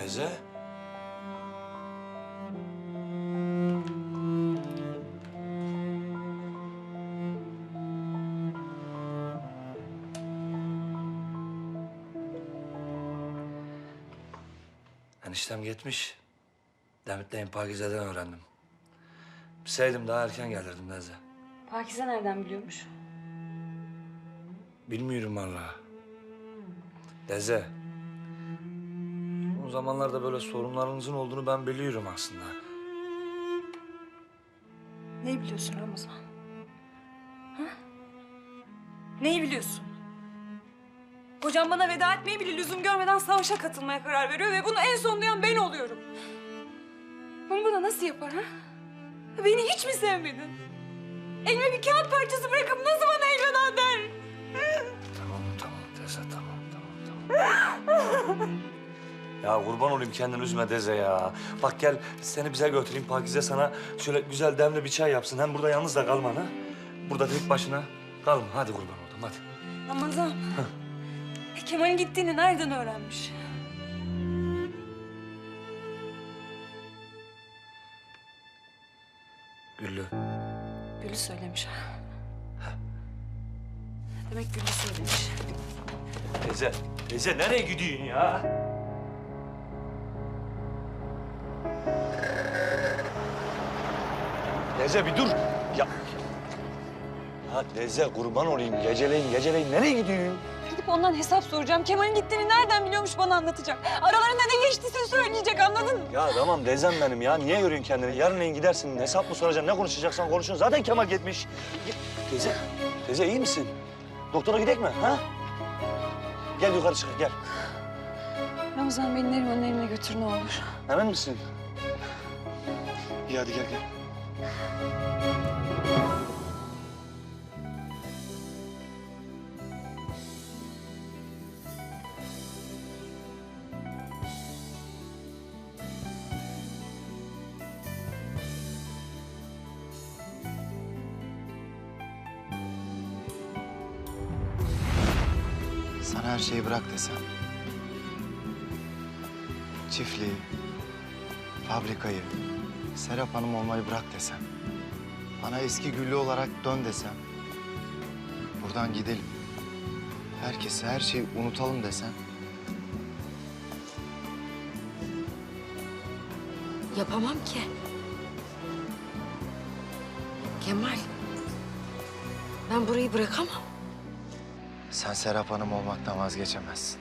Deze. Eniştem gitmiş. Demit'le Pakize'den öğrendim. Bilseydim daha erken gelirdim Deze. Pakize nereden biliyormuş? Bilmiyorum vallahi. Deze. Son zamanlarda böyle sorunlarınızın olduğunu ben biliyorum aslında. Neyi biliyorsun Ramazan? Ha? Neyi biliyorsun? Kocam bana veda etmeyi bile lüzum görmeden savaşa katılmaya karar veriyor ve bunu en son duyan ben oluyorum. Bunu bana nasıl yapar ha? Beni hiç mi sevmedin? Elime bir kağıt parçası bırakıp nasıl bana elveda der? Tamam tamam Deze tamam tamam tamam. ya kurban olayım kendini üzme Deze ya. Bak gel seni bize götüreyim Pakize sana şöyle güzel demli bir çay yapsın. Hem burada yalnız da kalma ha. Burada tek başına kalma. Hadi kurban oldum hadi. Ramazan. Kemal'in gittiğini nereden öğrenmiş? Güllü. Gülü söylemiş. Demek Gülü söylemiş. Teyze, teyze nereye gidiyorsun ya? Teyze bir dur. Ya. Ya teyze kurban olayım geceleyin geceleyin nereye gidiyorsun? Gidip ondan hesap soracağım. Kemal'in gittiğini nereden biliyormuş bana anlatacak. Aralarında ne geçtiyse söyleyecek anladın mı? Ya tamam teyzem benim ya niye yoruyorsun kendini? Yarın gidersin hesap mı soracaksın ne konuşacaksan konuşun. Zaten Kemal gitmiş. Teyze, teyze iyi misin? Doktora gidelim mi ha? Gel yukarı çık gel. Ramazan beni Neriman'ın evine götür ne olur. Emin misin? İyi hadi gel gel. Sana her şeyi bırak desem. Çiftliği, fabrikayı, Serap Hanım olmayı bırak desem. Bana eski güllü olarak dön desem. Buradan gidelim. Herkesi, her şeyi unutalım desem. Yapamam ki. Kemal. Ben burayı bırakamam. Sen Serap Hanım olmaktan vazgeçemezsin.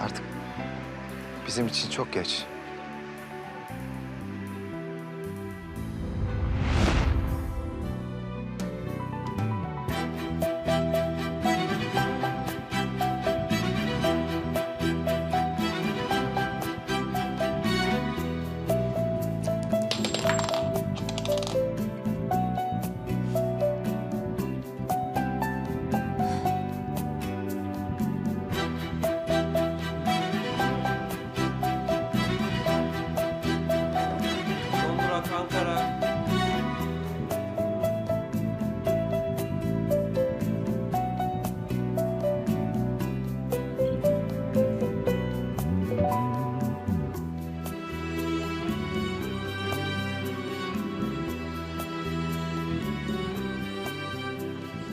Artık bizim için çok geç.